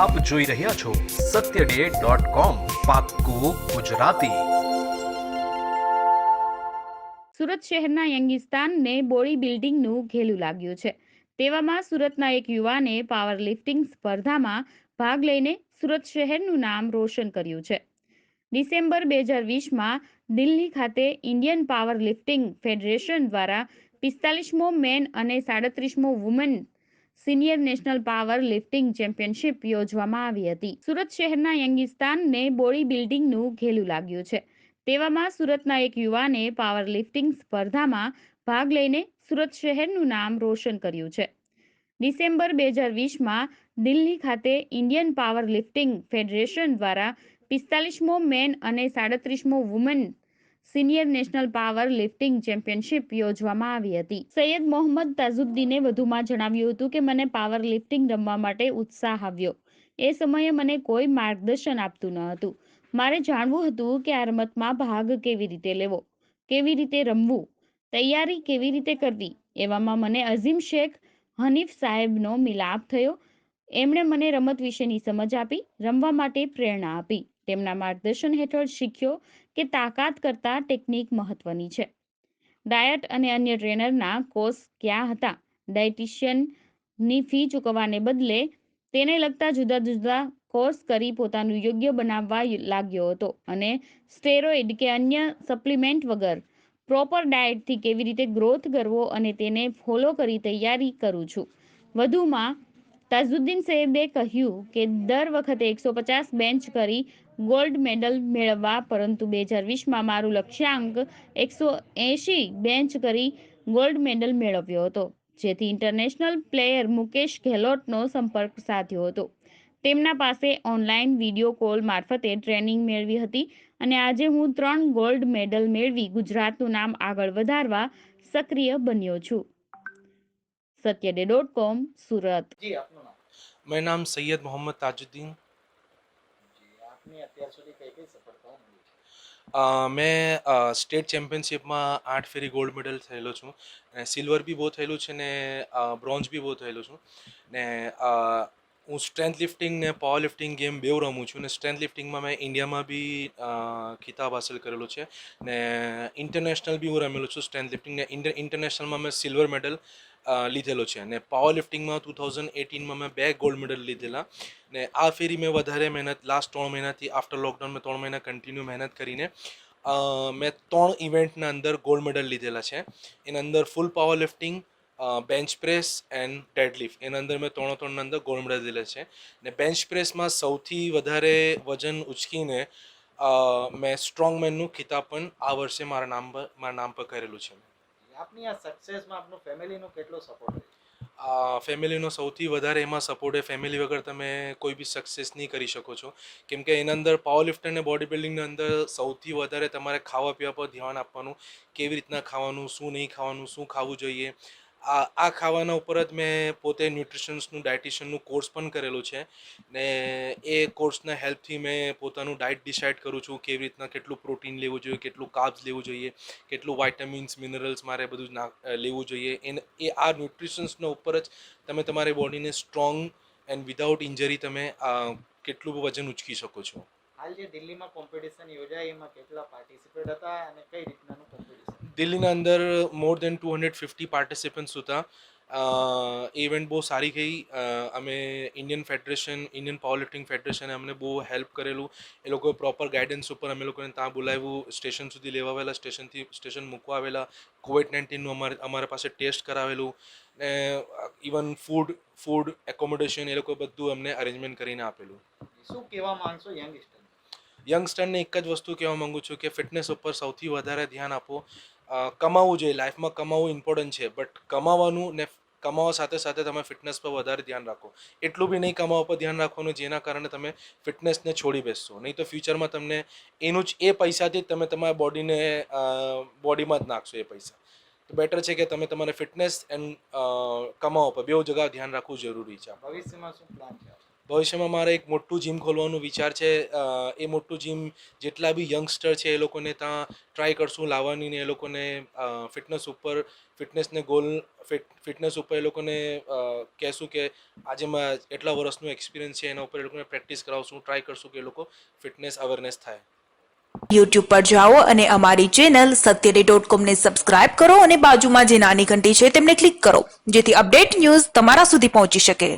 આપ જોઈ રહ્યા છો સત્ય ડે ગુજરાતી. સુરત શહેરના યંગિસ્તાનને બોડી બિલ્ડિંગનું ઘેલું લાગ્યું છે. તેવામાં સુરતના એક યુવાને પાવર લિફ્ટિંગ સ્પર્ધામાં ભાગ લઈને સુરત શહેરનું નામ રોશન કર્યું છે. ડિસેમ્બર બે હજાર વીસમાં દિલ્હી ખાતે ઇન્ડિયન પાવર લિફ્ટિંગ ફેડરેશન દ્વારા પિસ્તાલીસમો મેન અને સાડત્રીસમો women senior national powerlifting championship યોજવામાં આવી હતી. સુરત શહેરના યંગિસ્તાનને બોડી બિલ્ડિંગનું ઘેલું લાગ્યું છે. તેવામાં સુરતના એક યુવાને પાવર લિફ્ટિંગ સ્પર્ધામાં ભાગ લઈને સુરત શહેરનું નામ રોશન કર્યું છે. ડિસેમ્બર બે હજાર વીસમાં દિલ્હી ખાતે ઇન્ડિયન પાવર લિફ્ટિંગ ફેડરેશન દ્વારા પિસ્તાલીસમો મેન અને સાડત્રીસમો women senior national powerlifting championship યોજવામાં આવી હતી. સૈયદ મોહમ્મદ તાઝુદ્દીને વધુમાં જણાવ્યું હતું કે, મને પાવર લિફ્ટિંગ રમવા માટે ઉત્સાહ આવ્યો. એ સમયે મને કોઈ માર્ગદર્શન આપતું ન હતું. મારે જાણવું હતું કે આ રમતમાં ભાગ કેવી રીતે લેવો, કેવી રીતે રમવું, તૈયારી કેવી રીતે કરવી. એવામાં મને અઝીમ શેખ હનીફ સાહેબનો મિલાપ થયો. એમણે મને રમત વિશેની સમજ આપી, રમવા માટે પ્રેરણા આપી. તેમના માર્ગદર્શન હેઠળ શીખ્યો કે તાકાત કરતાં ટેકનિક મહત્વની છે. ડાયટ અને અન્ય ટ્રેનરના કોર્સ ક્યાં હતા? ડાયટિશિયનની ફી ચૂકવવાને બદલે તેને લગતા જુદા જુદા કોર્સ કરી પોતાનું યોગ્ય બનાવવા લાગ્યો હતો અને સ્ટેરોઇડ કે અન્ય સપ્લિમેન્ટ વગર પ્રોપર ડાયટથી કેવી રીતે ગ્રોથ કરવો અને તેને ફોલો કરી તૈયારી કરું છું. વધુમાં તાજુદ્દીન સૈયદે કહ્યું કે દર વખતે એકસો પચાસ બેન્ચ કરી ગોલ્ડ મેડલ મેળવવા, પરંતુ બે હજાર વીસમાં મારું લક્ષ્યાંક એકસો એંશી બેન્ચ કરી ગોલ્ડ મેડલ મેળવ્યો હતો, જેથી ઇન્ટરનેશનલ પ્લેયર મુકેશ ગેહલોતનો સંપર્ક સાધ્યો હતો. તેમના પાસે ઓનલાઈન વીડિયો કોલ મારફતે ટ્રેનિંગ મેળવી હતી અને આજે હું ત્રણ ગોલ્ડ મેડલ મેળવી ગુજરાતનું નામ આગળ વધારવા સક્રિય બન્યો છું. સત્ય ડે ડોટ કોમ સુરત મેં નામ સૈયદ મોહમ્મદ તાજુદ્દીન. મેં સ્ટેટ ચેમ્પિયનશિપમાં આઠ ફેરી ગોલ્ડ મેડલ થયેલો છું. અને સિલ્વર બી બહુ થયેલું છે ને બ્રોન્ઝ બી બહુ થયેલું છું. ને હું સ્ટ્રેન્થ લિફ્ટિંગ ને પાવર લિફ્ટિંગ ગેમ બેવ રમું છું. ને સ્ટ્રેન્થ લિફ્ટિંગમાં મેં ઇન્ડિયામાં બી ખિતાબ હાંસલ કરેલો છે. ને ઇન્ટરનેશનલ બી હું રમેલો છું સ્ટ્રેન્થ લિફ્ટિંગ ને. ઇન્ટરનેશનલમાં મેં સિલ્વર મેડલ લીધેલો છે. અને પાવર લિફ્ટિંગમાં ટુ થાઉઝન્ડ એટીનમાં મેં બે ગોલ્ડ મેડલ લીધેલા. ને આ ફેરી મેં વધારે મહેનત લાસ્ટ ત્રણ મહિનાથી આફ્ટર લોકડાઉન મેં ત્રણ મહિના કન્ટિન્યુ મહેનત કરીને મેં ત્રણ ઇવેન્ટના અંદર ગોલ્ડ મેડલ લીધેલા છે. એના અંદર full powerlifting bench press and deadlift એના અંદર મેં ત્રણો ત્રણના અંદર ગોલ્ડ મેડલ લીધેલા છે. ને બેન્ચ પ્રેસમાં સૌથી વધારે વજન ઉચકીને મેં સ્ટ્રોંગ મેનનું ખિતાબ પણ આ વર્ષે મારા નામ પર, મારા નામ પર કરેલું છે. આપની આ સક્સેસમાં આપનો ફેમિલીનો કેટલો સપોર્ટ ફેમિલીનો સૌથી વધારે એમાં સપોર્ટ એ ફેમિલી વગર તમે કોઈ બી સક્સેસ નહીં કરી શકો છો. કેમ કે એના અંદર પાવર લિફ્ટ અને બોડી બિલ્ડિંગની અંદર સૌથી વધારે તમારે ખાવા પીવા પર ધ્યાન આપવાનું, કેવી રીતના ખાવાનું, શું નહીં ખાવાનું, શું ખાવું જોઈએ આ આ ખાવાના ઉપર જ મેં પોતે ન્યુટ્રિશન્સનું, ડાયટિશિયનનું કોર્સ પણ કરેલું છે. ને એ કોર્સના હેલ્પથી મેં પોતાનું ડાયટ ડિસાઇડ કરું છું કેવી રીતના કેટલું પ્રોટીન લેવું જોઈએ, કેટલું કાર્બ્સ લેવું જોઈએ, કેટલું વાઇટામિન્સ મિનરલ્સ મારે બધું ના લેવું જોઈએ. એને, એ આ ન્યુટ્રિશન્સના ઉપર જ તમે તમારી બોડીને સ્ટ્રોંગ એન્ડ વિધાઉટ ઇન્જરી તમે કેટલું વજન ઉચકી શકો છો. હાલ જે દિલ્હીમાં કોમ્પિટિશન યોજાય, એમાં કેટલા પાર્ટિસિપેટ હતા અને કઈ રીતનાનું કોમ્પિટિશન દિલ્હીના અંદર more than two hundred fifty participants હતા ઇવેન્ટ બહુ સારી ગઈ અમે Indian federation Indian power lifting ફેડરેશને અમને બહુ હેલ્પ કરેલું એ લોકોએ પ્રોપર ગાઈડન્સ ઉપર અમે લોકોને ત્યાં બોલાવ્યું સ્ટેશન સુધી લેવા આવેલા સ્ટેશનથી સ્ટેશન મૂકવા આવેલા કોવિડ નાઇન્ટીનનું અમારે અમારા પાસે ટેસ્ટ કરાવેલું ને ઇવન ફૂડ ફૂડ એકોમોડેશન એ લોકો બધું અમને અરેન્જમેન્ટ કરીને આપેલું શું કહેવા માંગશો યંગસ્ટર યંગસ્ટરને એક જ વસ્તુ કહેવા માંગુ છું કે ફિટનેસ ઉપર સૌથી વધારે ધ્યાન આપો અ, કમાવવું જોઈએ. લાઈફમાં કમાવવું ઇમ્પોર્ટન્ટ છે. બટ કમાવાનું ને કમાવા સાથે સાથે તમે ફિટનેસ પર વધારે ધ્યાન રાખો. એટલું બી નહીં કમાવા પર ધ્યાન રાખવાનું જેના કારણે તમે ફિટનેસને છોડી બેસશો. નહીં તો ફ્યુચરમાં તમને એનું જ એ પૈસાથી તમે તમારા બોડીને બોડીમાં જ નાખશો એ પૈસા. તો બેટર છે કે તમે તમારે ફિટનેસ એન્ડ કમાવા પર બેઉ જગ્યા ધ્યાન રાખવું જરૂરી છે. ભવિષ્યમાં શું પ્લાન છે? ભવિષ્યમાં મારે એક મોટું જીમ ખોલવાનું વિચાર છે. એ મોટું જીમ જેટલા બી યંગસ્ટર છે એ લોકોને ત્યાં ટ્રાય કરશું લાવવાની ને એ લોકોને ફિટનેસ ઉપર ફિટનેસને ગોલ ફિટનેસ ઉપર એ લોકોને કહેશું કે આજે માં એટલા વર્ષનું એક્સપિરિયન્સ છે એના ઉપર એ લોકોને પ્રેક્ટિસ કરાવશું ટ્રાય કરશું કે એ લોકો ફિટનેસ અવેરનેસ થાય. યુટ્યુબ પર જાઓ અને અમારી ચેનલ સત્યડે ડોટ કોમને સબસ્ક્રાઇબ કરો અને બાજુમાં જે નાની ઘંટી છે તેમને ક્લિક કરો, જેથી અપડેટ ન્યૂઝ તમારા સુધી પહોંચી શકે.